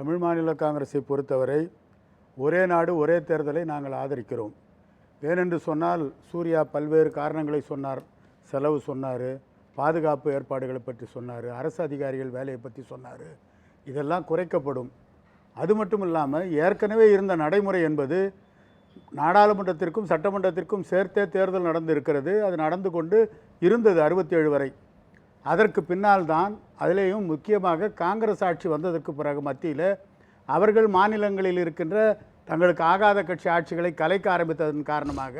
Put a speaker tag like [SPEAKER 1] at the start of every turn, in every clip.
[SPEAKER 1] தமிழ் மாநில காங்கிரஸை பொறுத்தவரை ஒரே நாடு ஒரே தேர்தலை நாங்கள் ஆதரிக்கிறோம். ஏனென்று சொன்னால் சூர்யா பல்வேறு காரணங்களை சொன்னார். செலவு சொன்னார். பாதுகாப்பு ஏற்பாடுகளை பற்றி சொன்னார். அரசு அதிகாரிகள் வேலையை பற்றி சொன்னார். இதெல்லாம் குறைக்கப்படும். அது மட்டும் இல்லாமல் ஏற்கனவே இருந்த நடைமுறை என்பது நாடாளுமன்றத்திற்கும் சட்டமன்றத்திற்கும் சேர்த்தே தேர்தல் நடந்து இருக்கிறது அது நடந்து கொண்டு இருந்தது அறுபத்தேழு வரை. அதற்கு பின்னால் தான் அதிலேயும் முக்கியமாக காங்கிரஸ் ஆட்சி வந்ததற்கு பிறகு மத்தியில் அவர்கள் மாநிலங்களில் இருக்கின்ற தங்களுக்கு ஆகாத கட்சி ஆட்சிகளை கலைக்க ஆரம்பித்ததன் காரணமாக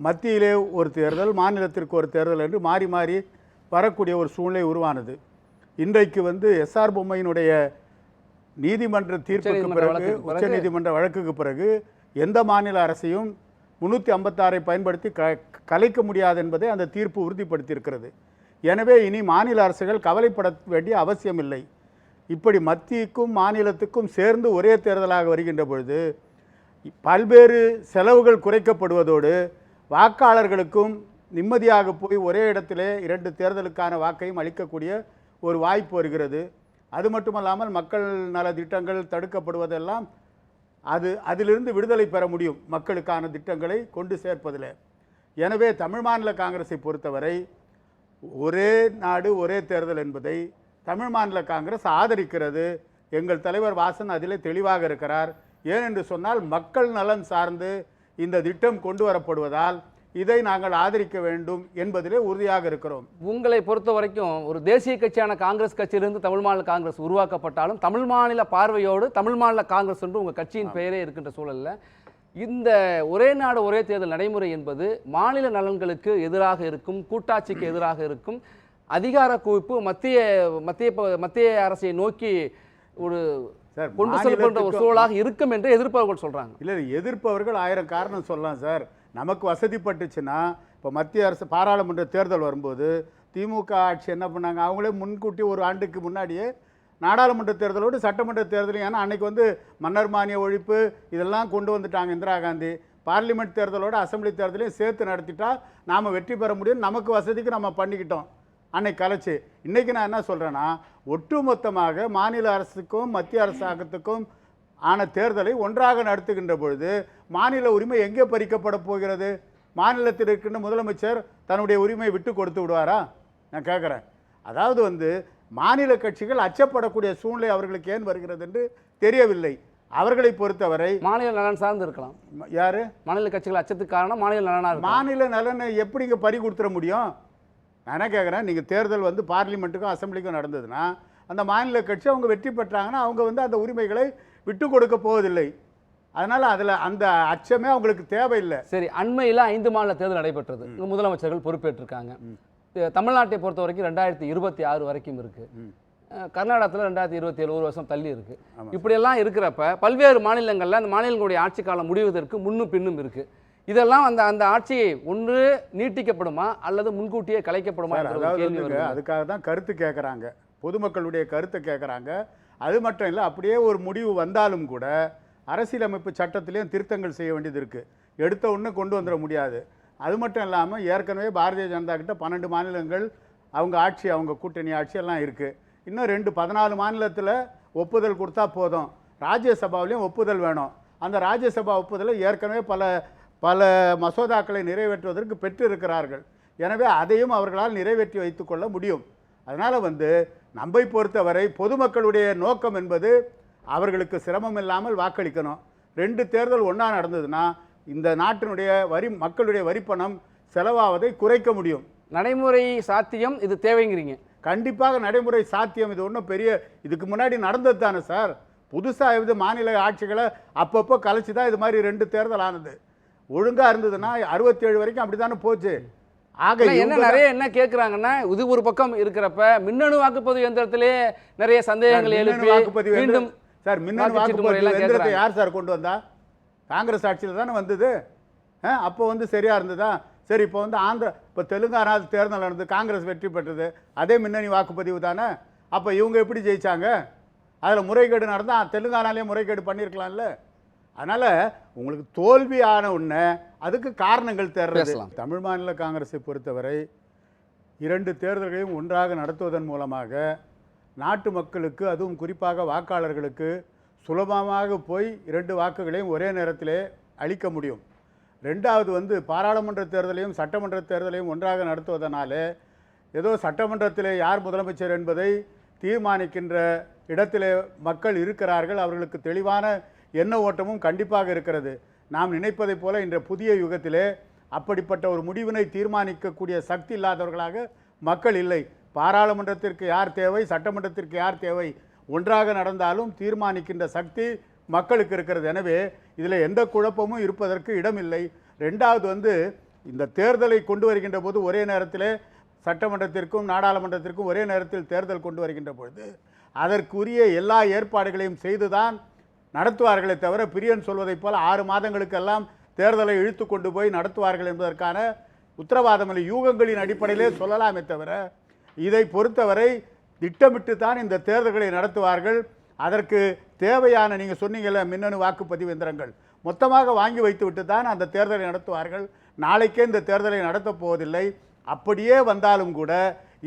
[SPEAKER 1] மத்தியிலே ஒரு தேர்தல் மாநிலத்திற்கு ஒரு தேர்தல் என்று மாறி மாறி வரக்கூடிய ஒரு சூழ்நிலை உருவானது. இன்றைக்கு வந்து எஸ்ஆர் பொம்மையினுடைய நீதிமன்ற தீர்ப்புக்கு பிறகு
[SPEAKER 2] பிறகு-
[SPEAKER 1] உச்சநீதிமன்ற வழக்குக்கு பிறகு எந்த மாநில அரசையும் முன்னூற்றி ஐம்பத்தாறை பயன்படுத்தி க கலைக்க முடியாது என்பதை அந்த தீர்ப்பு உறுதிப்படுத்தியிருக்கிறது. எனவே இனி மாநில அரசுகள் கவலைப்பட வேண்டிய அவசியமில்லை. இப்படி மத்தியக்கும் மாநிலத்துக்கும் சேர்ந்து ஒரே தேர்தலாக வருகின்ற பொழுது பல்வேறு செலவுகள் குறைக்கப்படுவதோடு வாக்காளர்களுக்கும் நிம்மதியாக போய் ஒரே இடத்திலே இரண்டு தேர்தலுக்கான வாக்கையும் அளிக்கக்கூடிய ஒரு வாய்ப்பு வருகிறது. அது மட்டுமல்லாமல் மக்கள் நல திட்டங்கள் தடுக்கப்படுவதெல்லாம் அது அதிலிருந்து விடுதலை பெற முடியும் மக்களுக்கான திட்டங்களை கொண்டு சேர்ப்பதில். எனவே தமிழ் மாநில காங்கிரஸை பொறுத்தவரை ஒரே நாடு ஒரே தேர்தல் என்பதை தமிழ் மாநில காங்கிரஸ் ஆதரிக்கிறது. எங்கள் தலைவர் வாசன் அதிலே தெளிவாக இருக்கிறார். ஏனென்று சொன்னால் மக்கள் நலன் சார்ந்து இந்த திட்டம் கொண்டு வரப்படுவதால் இதை நாங்கள் ஆதரிக்க வேண்டும் என்பதிலே உறுதியாக இருக்கிறோம்.
[SPEAKER 2] உங்களை பொறுத்த வரைக்கும் ஒரு தேசிய கட்சியான காங்கிரஸ் கட்சியிலிருந்து தமிழ் மாநில காங்கிரஸ் உருவாக்கப்பட்டாலும் தமிழ் மாநில பார்வையோடு தமிழ் மாநில காங்கிரஸ் என்று உங்கள் கட்சியின் பெயரே இருக்கின்ற சூழல்ல இந்த ஒரே நாடு ஒரே தேர்தல் நடைமுறை என்பது மாநில நலன்களுக்கு எதிராக இருக்கும் கூட்டாட்சிக்கு எதிராக இருக்கும் அதிகார குவிப்பு மத்திய மத்திய மத்திய அரசை நோக்கி ஒரு
[SPEAKER 1] சார்
[SPEAKER 2] கொண்டு செல்லப்படுற ஒரு சூழலாக இருக்கும் என்று எதிர்ப்பவர்கள் சொல்றாங்க.
[SPEAKER 1] இல்லை எதிர்ப்பவர்கள் ஆயிரம் காரணம் சொல்லலாம் சார். நமக்கு வசதிப்பட்டுச்சுன்னா இப்போ மத்திய அரசு பாராளுமன்ற தேர்தல் வரும்போது திமுக ஆட்சி என்ன பண்ணாங்க? அவங்களே முன்கூட்டி ஒரு ஆண்டுக்கு முன்னாடியே நாடாளுமன்ற தேர்தலோடு சட்டமன்ற தேர்தலும் ஏன்னா அன்னைக்கு வந்து மன்னர் மானிய ஒழிப்பு இதெல்லாம் கொண்டு வந்துட்டாங்க இந்திரா காந்தி. பார்லிமெண்ட் தேர்தலோட அசம்பிளி தேர்தலையும் சேர்த்து நடத்திட்டா நாம் வெற்றி பெற முடியும் நமக்கு வசதிக்கு நம்ம பண்ணிக்கிட்டோம். அன்னைக்கு கலைச்சு. இன்றைக்கி நான் என்ன சொல்கிறேன்னா ஒட்டுமொத்தமாக மாநில அரசுக்கும் மத்திய அரசாங்கத்துக்கும் ஆன தேர்தலை ஒன்றாக நடத்துகின்ற பொழுது மாநில உரிமை எங்கே பறிக்கப்பட போகிறது? மாநிலத்தில் இருக்கின்ற முதலமைச்சர் தன்னுடைய உரிமையை விட்டு கொடுத்து விடுவாரா? நான் கேட்குறேன் அதாவது வந்து மாநில கட்சிகள் அச்சப்படக்கூடிய சூழ்நிலை அவர்களுக்கு ஏன் வருகிறது என்று தெரியவில்லை. அவர்களை பொறுத்தவரை
[SPEAKER 2] மாநில நலன் சார்ந்து இருக்கலாம்.
[SPEAKER 1] யாரு?
[SPEAKER 2] மாநில கட்சிகள் அச்சத்துக்கு காரணம் மாநில நலனாக
[SPEAKER 1] மாநில நலனை எப்படிங்க பறி கொடுத்துட முடியும்? நான் என்ன கேட்குறேன் நீங்கள் தேர்தல் வந்து பார்லிமெண்ட்டுக்கும் அசெம்பிளிக்கும் நடந்ததுன்னா அந்த மாநில கட்சி அவங்க வெற்றி பெற்றாங்கன்னா அவங்க வந்து அந்த உரிமைகளை விட்டு கொடுக்க போவதில்லை. அதனால் அதில் அந்த அச்சமே அவங்களுக்கு தேவையில்லை.
[SPEAKER 2] சரி அண்மையில் ஐந்து மாநில தேர்தல் நடைபெற்றது. இங்க முதலமைச்சர்கள் பொறுப்பேற்றிருக்காங்க. தமிழ்நாட்டை பொறுத்த வரைக்கும் ரெண்டாயிரத்தி இருபத்தி ஆறு வரைக்கும் இருக்கு.
[SPEAKER 1] ம்.
[SPEAKER 2] அஹ் கர்நாடகத்தில் ரெண்டாயிரத்தி இருபத்தி ஏழு ஒரு வருஷம் தள்ளி இருக்கு.
[SPEAKER 1] ஆமா.
[SPEAKER 2] இப்படியெல்லாம் இருக்கிறப்ப பல்வேறு மாநிலங்களில் அந்த மாநிலங்களுடைய ஆட்சி காலம் முடிவதற்கு முன்னும் பின்னும் இருக்கு. இதெல்லாம் அந்த அந்த ஆட்சி ஒன்று நீட்டிக்கப்படுமா அல்லது முன்கூட்டியே கலைக்கப்படுமா.
[SPEAKER 1] அதுக்காக தான் கருத்து கேட்குறாங்க பொதுமக்களுடைய கருத்தை கேட்குறாங்க அது மட்டும் இல்லை அப்படியே ஒரு முடிவு வந்தாலும் கூட அரசியலமைப்பு சட்டத்திலையும் திருத்தங்கள் செய்ய வேண்டியது இருக்குது எடுத்த உடனே கொண்டு வந்துட முடியாது. அது மட்டும் இல்லாமல் ஏற்கனவே பாரதிய ஜனதா கிட்ட பன்னெண்டு மாநிலங்கள் அவங்க ஆட்சி அவங்க கூட்டணி ஆட்சி எல்லாம் இருக்குது இன்னும் ரெண்டு பதினாலு மாநிலத்தில் ஒப்புதல் கொடுத்தா போதும். ராஜ்யசபாவிலையும் ஒப்புதல் வேணும். அந்த ராஜ்யசபா ஒப்புதலை ஏற்கனவே பல பல மசோதாக்களை நிறைவேற்றுவதற்கு பெற்றிருக்கிறார்கள். எனவே அதையும் அவர்களால் நிறைவேற்றி வைத்துக்கொள்ள முடியும். அதனால் வந்து நம்மை பொறுத்தவரை பொதுமக்களுடைய நோக்கம் என்பது அவர்களுக்கு சிரமம் இல்லாமல் வாக்களிக்கணும். ரெண்டு தேர்தல் ஒன்றா நடந்ததுன்னா இந்த நாட்டினுடைய வரி மக்களுடைய வரிப்பணம் செலவாவதை குறைக்க முடியும்.
[SPEAKER 2] நடைமுறை சாத்தியம் இது தேவைங்கிறீங்க.
[SPEAKER 1] கண்டிப்பாக நடைமுறை சாத்தியம். இது ஒன்றும் பெரிய இதுக்கு முன்னாடி நடந்தது தானே சார்? புதுசாக இது மாநில ஆட்சிகளை அப்பப்போ கலைச்சி தான் இது மாதிரி ரெண்டு தேர்தல் ஆனது. ஒழுங்காக இருந்ததுன்னா அறுபத்தேழு வரைக்கும் அப்படி தானே போச்சு. ஆக
[SPEAKER 2] என்ன நிறைய என்ன கேட்குறாங்கன்னா இது ஒரு பக்கம் இருக்கிறப்ப மின்னணு வாக்குப்பதிவு எந்திரத்திலே நிறைய சந்தேகங்கள் எழுப்பி
[SPEAKER 1] வாக்குப்பதிவு
[SPEAKER 2] மீண்டும்
[SPEAKER 1] சார் மின்னணு வாக்குப்பதிவு எந்திரத்தை. யார் சார் கொண்டு வந்தா? காங்கிரஸ் ஆட்சியில் தானே வந்தது? அப்போ வந்து சரியா இருந்ததா? சரி இப்போ வந்து ஆந்திர இப்போ தெலுங்கானா தேர்தல் நடந்தது காங்கிரஸ் வெற்றி பெற்றது. அதே மின்னணு வாக்குப்பதிவு தானே? அப்போ இவங்க எப்படி ஜெயிச்சாங்க? அதில் முறைகேடு நடந்தால் தெலுங்கானாலே முறைகேடு பண்ணியிருக்கலாம்ல. அதனால் உங்களுக்கு தோல்வி ஆன உடனே அதுக்கு காரணங்கள் தேர்றது. தமிழ் மாநில காங்கிரஸை பொறுத்தவரை இரண்டு தேர்தல்களையும் ஒன்றாக நடத்துவதன் மூலமாக நாட்டு மக்களுக்கு அதுவும் குறிப்பாக வாக்காளர்களுக்கு சுலபமாக போய் இரண்டு வாக்குகளையும் ஒரே நேரத்திலே அளிக்க முடியும். ரெண்டாவது வந்து பாராளுமன்ற தேர்தலையும் சட்டமன்ற தேர்தலையும் ஒன்றாக நடத்துவதனாலே ஏதோ சட்டமன்றத்திலே யார் முதலமைச்சர் என்பதை தீர்மானிக்கின்ற இடத்திலே மக்கள் இருக்கிறார்கள். அவர்களுக்கு தெளிவான எண்ண ஓட்டமும் கண்டிப்பாக இருக்கிறது. நாம் நினைப்பதைப் போல இன்ற புதிய யுகத்திலே அப்படிப்பட்ட ஒரு முடிவினை தீர்மானிக்கக்கூடிய சக்தி இல்லாதவர்களாக மக்கள் இல்லை. பாராளுமன்றத்திற்கு யார் தேவை சட்டமன்றத்திற்கு யார் தேவை ஒன்றாக நடந்தாலும் தீர்மானிக்கின்ற சக்தி மக்களுக்கு இருக்கிறது. எனவே இதில் எந்த குழப்பமும் இருப்பதற்கு இடமில்லை. ரெண்டாவது வந்து இந்த தேர்தலை கொண்டு வருகின்ற போது ஒரே நேரத்தில் சட்டமன்றத்திற்கும் நாடாளுமன்றத்திற்கும் ஒரே நேரத்தில் தேர்தல் கொண்டு வருகின்ற பொழுது அதற்குரிய எல்லா ஏற்பாடுகளையும் செய்துதான் நடத்துவார்களே தவிர பிரியன் சொல்வதைப் போல் ஆறு மாதங்களுக்கெல்லாம் தேர்தலை இழுத்து கொண்டு போய் நடத்துவார்கள் என்பதற்கான உத்தரவாதம் இல்லை யூகங்களின் அடிப்படையிலே சொல்லலாமே தவிர இதை பொறுத்தவரை திட்டமிட்டு தான் இந்த தேர்தல்களை நடத்துவார்கள். அதற்கு தேவையான நீங்கள் சொன்னீங்கள்ல மின்னணு வாக்குப்பதிவு எந்திரங்கள். மொத்தமாக வாங்கி வைத்துவிட்டு தான் அந்த தேர்தலை நடத்துவார்கள். நாளைக்கே இந்த தேர்தலை நடத்தப் போவதில்லை. அப்படியே வந்தாலும் கூட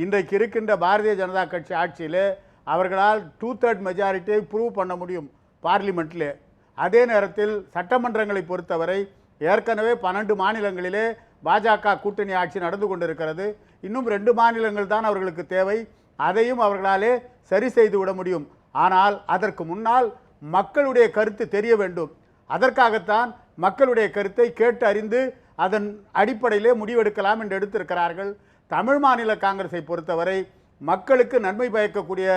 [SPEAKER 1] இன்றைக்கு இருக்கின்ற பாரதிய ஜனதா கட்சி ஆட்சியிலே அவர்களால் டூ தேர்ட் மெஜாரிட்டியை ப்ரூவ் பண்ண முடியும் பார்லிமெண்ட்டிலே அதே நேரத்தில் சட்டமன்றங்களை பொறுத்தவரை ஏற்கனவே பன்னெண்டு மாநிலங்களிலே பாஜக கூட்டணி ஆட்சி நடந்து கொண்டிருக்கிறது. இன்னும் ரெண்டு மாநிலங்கள் தான் அவர்களுக்கு தேவை. அதையும் அவர்களாலே சரி செய்து விட முடியும். ஆனால் அதற்கு முன்னால் மக்களுடைய கருத்து தெரிய வேண்டும். அதற்காகத்தான் மக்களுடைய கருத்தை கேட்டு அறிந்து அதன் அடிப்படையிலே முடிவெடுக்கலாம் என்று எடுத்திருக்கிறார்கள். தமிழ் மாநில காங்கிரஸை பொறுத்தவரை மக்களுக்கு நன்மை பயக்கக்கூடிய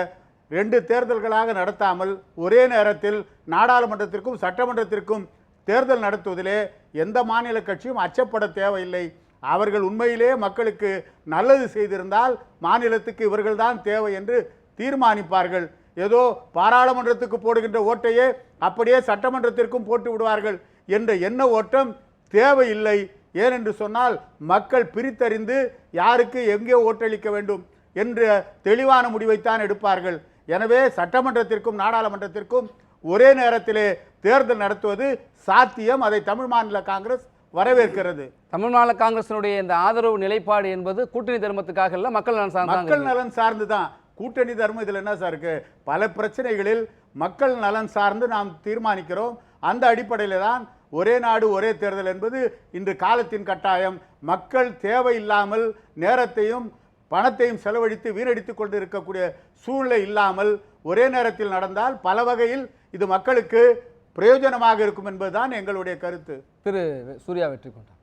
[SPEAKER 1] ரெண்டு தேர்தல்களாக நடத்தாமல் ஒரே நேரத்தில் நாடாளுமன்றத்திற்கும் சட்டமன்றத்திற்கும் தேர்தல் நடத்துவதிலே எந்த மாநில கட்சியும் அச்சப்பட தேவையில்லை. அவர்கள் உண்மையிலே மக்களுக்கு நல்லது செய்திருந்தால் மாநிலத்துக்கு இவர்கள்தான் தேவை என்று தீர்மானிப்பார்கள். ஏதோ பாராளுமன்றத்துக்கு போடுகின்ற ஓட்டையே அப்படியே சட்டமன்றத்திற்கும் போட்டு விடுவார்கள் என்ற எண்ண ஓட்டம் தேவையில்லை. ஏனென்று சொன்னால் மக்கள் பிரித்தறிந்து யாருக்கு எங்கே ஓட்டளிக்க வேண்டும் என்ற தெளிவான முடிவைத்தான் எடுப்பார்கள். எனவே சட்டமன்றத்திற்கும் நாடாளுமன்றத்திற்கும் ஒரே நேரத்திலே தேர்தல் நடத்துவது சாத்தியம். அதை தமிழ் மாநில காங்கிரஸ் வரவேற்கிறது.
[SPEAKER 2] தமிழ் மாநில காங்கிரசினுடைய இந்த ஆதரவு நிலைப்பாடு என்பது கூட்டணி தர்மத்துக்காக இல்ல மக்கள் நலன் சார்ந்தாங்க
[SPEAKER 1] மக்கள் நலன் சார்ந்து தான். கூட்டணி தர்மம் இதில் என்ன சார் இருக்கு? பல பிரச்சனைகளில் மக்கள் நலன் சார்ந்து நாம் தீர்மானிக்கிறோம். அந்த அடிப்படையில் தான் ஒரே நாடு ஒரே தேர்தல் என்பது இன்று காலத்தின் கட்டாயம். மக்கள் தேவையில்லாமல் நேரத்தையும் பணத்தையும் செலவழித்து வீணடித்துக் கொண்டு இருக்கக்கூடிய சூழ்நிலை இல்லாமல் ஒரே நேரத்தில் நடந்தால் பல வகையில் இது மக்களுக்கு பிரயோஜனமாக இருக்கும் என்பதுதான் எங்களுடைய கருத்து.
[SPEAKER 2] திரு சூர்யா வெற்றி கொண்டார்.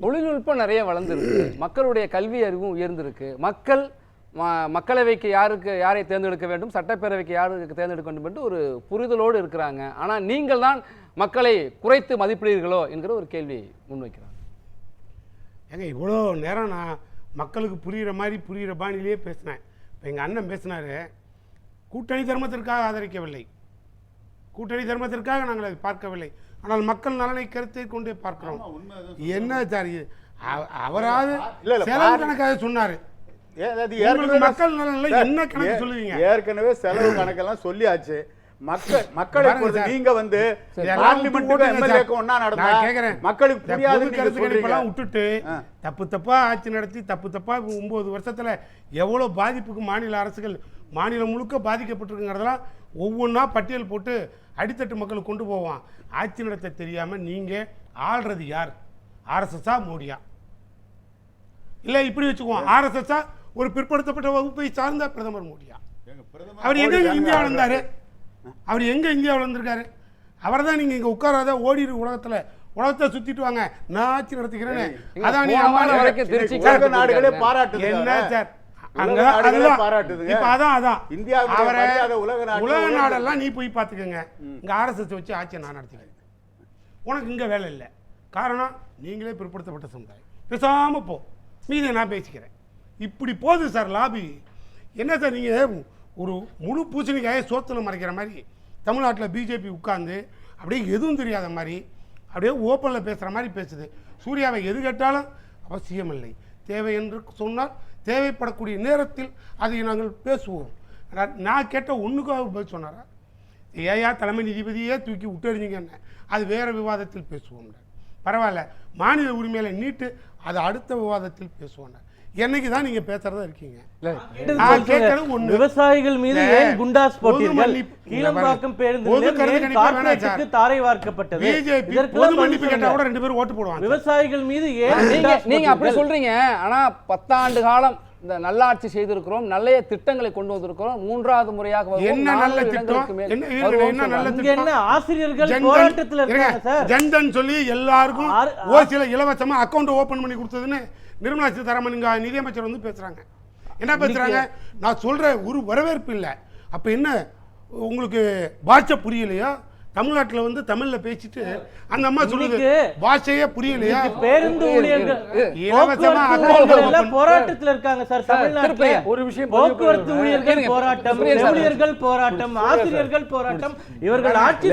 [SPEAKER 2] தொழில்நுட்பம் நிறைய வளர்ந்துருக்கு. மக்களுடைய கல்வி அறிவும் உயர்ந்திருக்கு. மக்கள் ம- மக்களவைக்கு யாருக்கு யாரை தேர்ந்தெடுக்க வேண்டும் சட்டப்பேரவைக்கு யாருக்கு தேர்ந்தெடுக்க வேண்டும் என்று ஒரு புரிதலோடு இருக்கிறாங்க. ஆனால் நீங்கள் தான் மக்களை குறைத்து மதிப்பிடுவீர்களோ என்கிற ஒரு கேள்வியை முன்வைக்கிறாங்க
[SPEAKER 3] ஏங்க இவ்வளோ நேரம் நான் மக்களுக்கு புரிகிற மாதிரி புரிகிற பாணியிலேயே பேசினேன். இப்போ எங்கள் அண்ணன் பேசினாரு கூட்டணி தர்மத்திற்காக ஆதரிக்கவில்லை. கூட்டணி தர்மத்திற்காக நாங்கள் அதை பார்க்கவில்லை ஆனால் மக்கள் நலனை கருத்தை கொண்டே பார்க்கிறோம் என்ன சார் இது? அவ- அவராவது
[SPEAKER 1] இல்ல, இல்ல,
[SPEAKER 3] செலவு கணக்காக சொன்னாரு மக்கள் நலன்ல என்ன கணக்கு சொல்லுவீங்க?
[SPEAKER 1] ஏற்கனவே செலவு கணக்கெல்லாம் சொல்லியாச்சு மக்கள் மக்களை. நீங்க வந்து. மக்களுக்கு புரியாது
[SPEAKER 3] விட்டுட்டு. தப்பு தப்பா ஆட்சி நடத்தி தப்பு தப்பா ஒன்பது வருஷத்துல எவ்வளவு பாதிப்புக்கு மாநில அரசுகள் மாநிலம் முழுக்க பாதிக்கப்பட்டிருக்குங்கிறதெல்லாம் ஒவ்வொன்றா பட்டியல் போட்டு அடித்தட்டு மக்களுக்கு கொண்டு போவான். ஆட்சி நடத்த தெரியாம நீங்க ஆள்றது யார்? ஆர்எஸ்எஸ்ஸா மோடியா? இல்ல இப்படி வச்சுக்குவோம். ஆர்எஸ்எஸ்ஸா ஒரு பிற்படுத்தப்பட்ட வகுப்பை சார்ந்த பிரதமர் மோடியா? அவர் எங்க இந்தியாவில் இருந்தாரு அவர்? எங்க இந்தியாவில் இருந்திருக்காரு அவரை தான் நீங்க இங்க உட்காராத ஓடிரு உலகத்துல. உலகத்தை சுத்திட்டு வாங்க. நான் ஆட்சி நடத்திக்கிறேன்னு
[SPEAKER 2] இங்க
[SPEAKER 3] அதான் நீ அம்மா
[SPEAKER 1] நாடுகளே. பாராட்டுது
[SPEAKER 3] என்ன சார்? அங்க அதுதான்
[SPEAKER 1] பாராட்டுதுங்க.
[SPEAKER 3] இப்ப அதான் அதான்.
[SPEAKER 1] இந்தியாவுடைய
[SPEAKER 3] அவரை
[SPEAKER 1] உலக.
[SPEAKER 3] நாடெல்லாம் நீ போய் பார்த்துக்கங்க. இங்க ஆர்எஸ்எஸ் வச்சு ஆட்சியை நான் நடத்திக்கிறேன். உனக்கு இங்க வேலை இல்லை. காரணம் நீங்களே பிற்படுத்தப்பட்ட சமுதாயம். பேசாம போ. மீதி நான் பேசிக்கிறேன். இப்படி போகுது சார் லாபி என்ன சார் நீங்க? ஒரு முழு பூசணிக்காயை சோத்துல மறைக்கிற மாதிரி தமிழ்நாட்டில் பிஜேபி உட்கார்ந்து அப்படியே எதுவும் தெரியாத மாதிரி அப்படியே ஓப்பனில் பேசுகிற மாதிரி பேசுது. சூர்யாவை எது கேட்டாலும் அவசியம் இல்லை தேவை என்று சொன்னால் தேவைப்படக்கூடிய நேரத்தில் அதை நாங்கள் பேசுவோம். நான் கேட்ட ஒன்றுக்காக பதில் சொன்னாரா? ஏயா தலைமை நீதிபதியே தூக்கி விட்டுறிஞ்சிங்கன்னு அது வேறு விவாதத்தில் பேசுவோம்ல பரவாயில்ல மாநில உரிமையில நீட்டு அது அடுத்த விவாதத்தில் பேசுவோம்னா. என்னைக்கு தான் நீங்க பேசுறதா இருக்கீங்க.
[SPEAKER 4] விவசாயிகள் மீது ஏன் குண்டாஸ் போட்டீர்கள்? கீழம்பாக்கம் பேருந்து. தாரை வார்க்கப்பட்டது?
[SPEAKER 3] பிஜேபி
[SPEAKER 4] இதற்கெல்லாம்
[SPEAKER 3] பொது
[SPEAKER 4] பதில்
[SPEAKER 3] மன்னிப்பு கேட்டா
[SPEAKER 4] சொல்லுங்க.
[SPEAKER 3] கூட ரெண்டு பேரும் ஓட்டு போடுவாங்க
[SPEAKER 4] விவசாயிகள் மீது ஏன்
[SPEAKER 2] நீங்க அப்படி? சொல்றீங்க. ஆனா பத்தாண்டு காலம் இந்த நல்லாட்சி செய்திருக்கிறோம். நல்ல திட்டங்களை கொண்டு வந்திருக்கிறோம். மூன்றாவது முறையாக.
[SPEAKER 3] என்ன நல்ல திட்டம்? என்ன- நல்ல
[SPEAKER 4] என்ன ஆசிரியர்கள் போராட்டத்துல இருக்காங்க சார்.
[SPEAKER 3] ஜன்தன் சொல்லி எல்லாருக்கும்
[SPEAKER 4] ஆறு-
[SPEAKER 3] ஓசியில இலவசமா அக்கௌண்ட் ஓபன் பண்ணி கொடுத்ததுன்னு நிர்மலா சீதாராமன் இங்க நிதியமைச்சர் வந்து பேசுறாங்க. என்ன பேசுறாங்க? நான் சொல்ற ஒரு வரவேற்பு இல்ல. அப்ப என்ன? உங்களுக்கு பாஷை புரியலையா? தமிழ்நாட்டுல வந்து தமிழ்ல பேசிட்டு அந்த அம்மா சொல்லுது பாஷையே புரியலையா?
[SPEAKER 4] பேருந்து ஊழியர்கள் ஊழியர்கள் போராட்டத்துல இருக்காங்க சார் தமிழ்நாட்டுல.
[SPEAKER 5] ஒரு விஷயம்
[SPEAKER 4] போக்குவரத்து. ஊழியர்கள் போராட்டம். செவிலியர்கள் போராட்டம் ஆசிரியர்கள் போராட்டம் இவர்கள் ஆட்சி